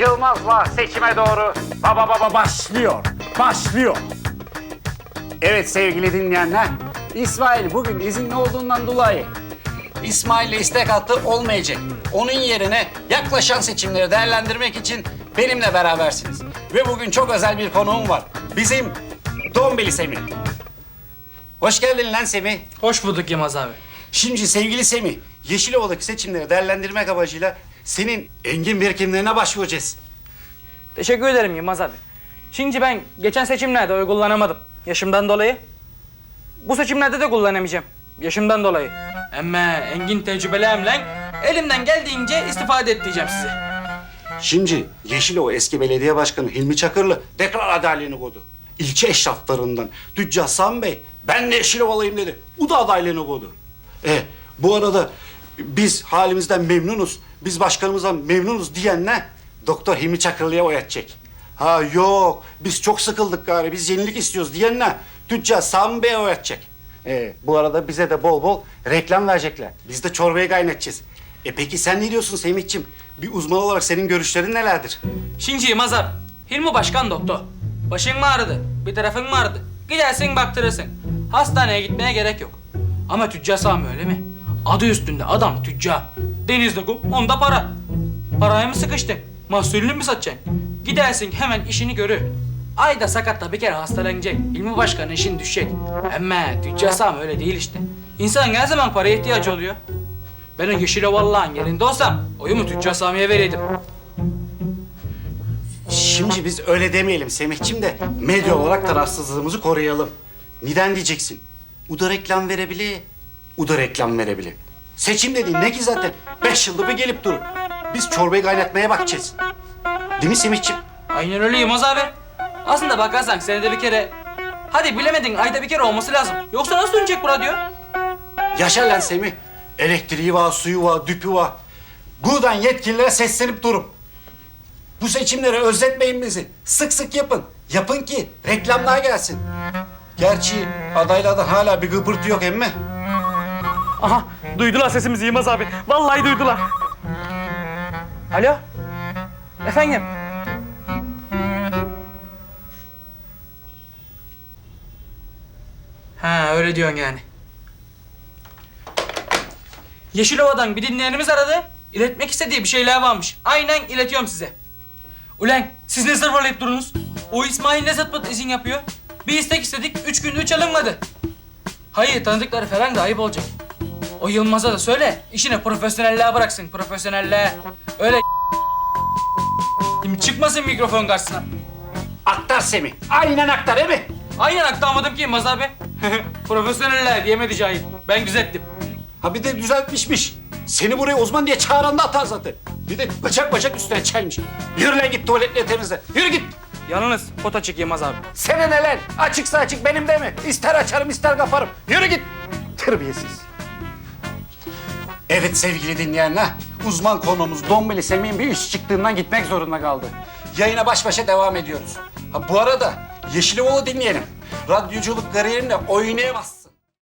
Yılmaz'la seçime doğru baba baba başlıyor. Başlıyor. Evet sevgili dinleyenler. İsmail bugün izinli olduğundan dolayı İsmail'le istek hattı olmayacak. Onun yerine yaklaşan seçimleri değerlendirmek için benimle berabersiniz. Ve bugün çok özel bir konuğum var. Bizim Dombili Semih. Hoş geldin lan Semih. Hoş bulduk Yılmaz abi. Şimdi sevgili Semih, Yeşilova'daki seçimleri değerlendirmek amacıyla senin engin birikimlerine başvuracağız. Teşekkür ederim Yılmaz abi. Şimdi ben geçen seçimlerde oy kullanamadım. Yaşımdan dolayı. Bu seçimlerde de kullanamayacağım. Yaşımdan dolayı. Ama engin tecrübelerimle elimden geldiğince istifade et diyeceğim size. Şimdi Yeşilova eski belediye başkanı Hilmi Çakırlı tekrar adaylığını koydu. İlçe eşraflarından Sami Bey ben de Yeşilovalıyım dedi. O da adaylığını koydu. E, bu arada biz halimizden memnunuz, biz başkanımızdan memnunuz diyenler Doktor Hilmi Çakırlı'ya oy atacak. Ha yok biz çok sıkıldık gari biz yenilik istiyoruz diyenler Tüccar Sami Bey'e oy atacak. E, bu arada bize de bol bol reklam verecekler. Biz de çorbayı kaynatacağız. E peki sen ne diyorsun Semih'ciğim? Bir uzman olarak senin görüşlerin nelerdir? Şimdi Yılmaz abi. Hilmi Başkan doktor. Başın mı ağrıdı? Bir tarafın mı ağrıdı? Gidersin baktırırsın. Hastaneye gitmeye gerek yok. Ama tüccar Sami öyle mi? Adı üstünde adam tüccar. Denizde kum, onda para. Paraya mı sıkıştın? Mahsulünü mü satacaksın? Gidersin hemen işini görür. Ayda sakatta bir kere hastalanacak. Hilmi Başkan'ın işin düşecek. Ama tüccar Sami öyle değil işte. İnsan her zaman paraya ihtiyacı oluyor. Ben o Yeşil Ovalı'nın yerinde olsam oyumu tüccar Sami'ye verirdim. Şimdi biz öyle demeyelim Semih'ciğim de medya olarak tarafsızlığımızı koruyalım. Neden diyeceksin? U da reklam verebilir, U da reklam verebilir. Seçim dediğin ne ki zaten? Beş yılda bir gelip durur. Biz çorbayı kaynatmaya bakacağız. Değil mi Semih'ciğim? Aynen öyle Yılmaz abi. Aslında bakarsan senede bir kere... Hadi bilemedin ayda bir kere olması lazım. Yoksa nasıl dönecek bu radyo? Yaşa lan Semih. Elektriği var, suyu var, düpü var. Buradan yetkililere seslenip durum. Bu seçimleri özletmeyin bizi. Sık sık yapın. Yapın ki reklamlar gelsin. Gerçi adaylardan hala bir gıpırtı yok emmi. Aha duydular sesimizi Yılmaz abi. Vallahi duydular. Alo? Efendim? Ha öyle diyorsun yani. Yeşilova'dan bir dinleyenimiz aradı. İletmek istediği bir şeyler varmış. Aynen iletiyorum size. Ulan siz ne zırvalayıp durunuz? O İsmail ne zıt pıt izin yapıyor? Bir istek istedik, üç gün üç alınmadı. Hayır, tanıdıkları falan da ayıp olacak. O Yılmaz'a da söyle, işine profesyonelliğe bıraksın, profesyonelliğe. Öyle çıkmasın mikrofon karşısına. Aktar Semih. Aynen aktar değil mi? Aynen aktarmadım ki Yılmaz abi. profesyonelliğe diyemedi Cahit. Ben düzelttim. Ha bir de düzeltmişmiş. Seni buraya uzman diye çağıran da atar zaten. Bir de bacak bacak üstüne çelmiş. Yürü lan git tuvaletleri temizle. Yürü git. Yalnız pot açık Yılmaz abi. Sene neler? Açıksa açık benim de mi? İster açarım ister kaparım. Yürü git. Terbiyesiz. Evet sevgili dinleyenler. Uzman konuğumuz Dombili Semih'in bir iş çıktığından gitmek zorunda kaldı. Yayına baş başa devam ediyoruz. Ha, bu arada Yeşilovalı dinleyelim. Radyoculuk kariyerimde oynayamaz.